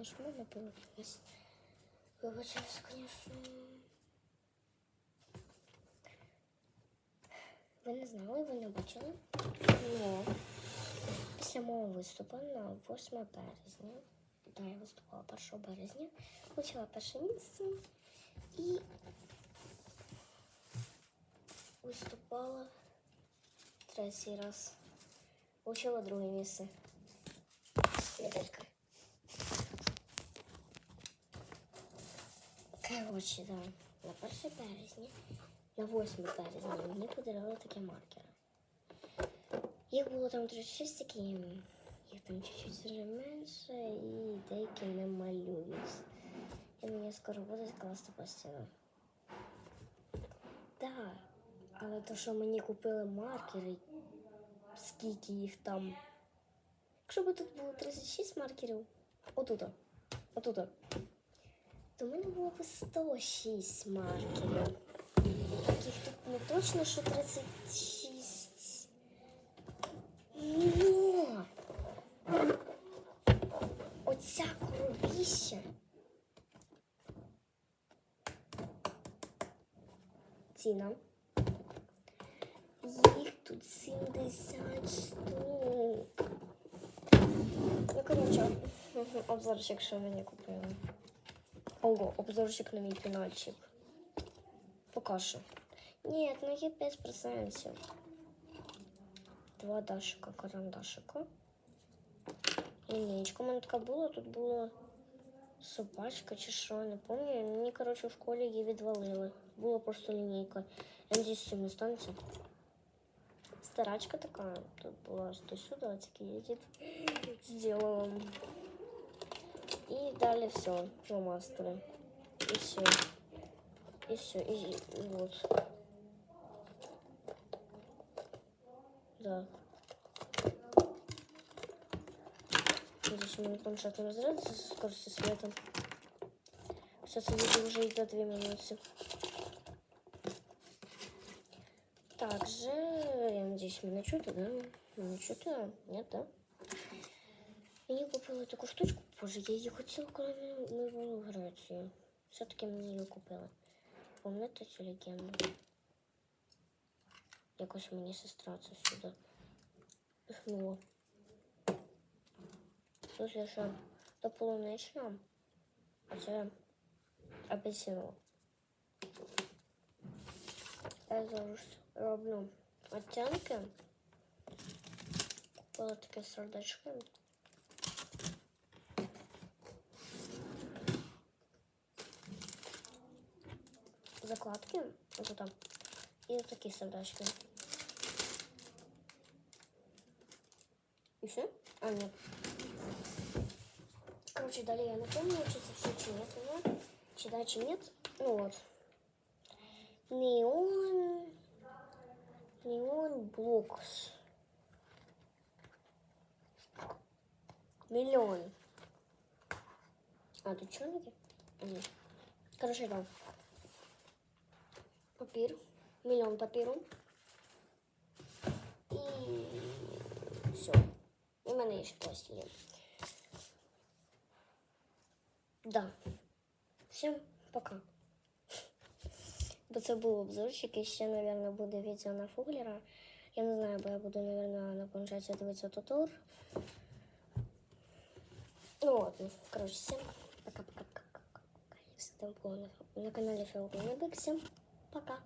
Ну, наш можна подивитись. Вибачаюсь, звісно. Ви не знали, ви не бачили? Ну, після мого виступу на 8 березня, да, я виступала 1 березня, отримала перше місце і виступала третій раз. Получила друге місце. Медалька. Коротше, да. На 1 березня, на 8 березня мені подарували такі маркери. Їх було там 36 такі, їх там чуть-чуть вже менше і деякі не малюють. І мені скоро буде класти по стіну. Так, але то, що мені купили маркери, скільки їх там. Якщо б тут було 36 маркерів, отут, отут, то в мене було б 106 маркерів. Таких тут не точно, що 36. Но оця кровіща. Ціна. Їх тут 70 штук. Ну, коротше, мгм, обзорчик, що мені купили. Ого, обзорчик на мій пенальчик. Пока що. Ні, ну є 5%. Два дашика, карандашика. Лінійка. У мене така була, тут була собачка чи що, не пам'ятаю. Мені, коротше, в школі її відвалили. Була просто лінійка. Я надіюсь, з цим не станеться. Старачка така, тут була аж до сюди, а такий едет сделала. И далее все, фломастеры. И все. И все. И, и вот. Да. Здесь у меня планшет не разрядится со скоростью света. Сейчас видео уже идет 2 минуты. Также, я надеюсь, мене чути, да? Мене чути? Нет, да? Мені купили таку штучку, боже, я її хотіла, коли ми, були в Греції. Все-таки мені її купили. Пам'ятаєте цю легенду? Якось мені сестра це сюди пихнула. Тут я ще до полунична, а це апельсинова. Я зараз роблю оттенки. Купила таке сердечко. Закладки вот там. Вот такие сердечки. И все? А, нет. Короче, далее я напомню, чи це все чи нет, ну, чи да, нет. Ну вот. Неон. Неон блокс. Миллион. А, тут черники? Короче, да. Папір. Мільйон папіру. І все. І в мене є ще пластилін. Да. Всім пока. Бо це був обзорчик, і ще, мабуть, буде відео на фуглера. Я не знаю, я буду, мабуть, на планшеті дивитися тутор. Ну ладно, короче, всем пока-пока-пока-пока. Все там было на канале Феоклинебек. пока.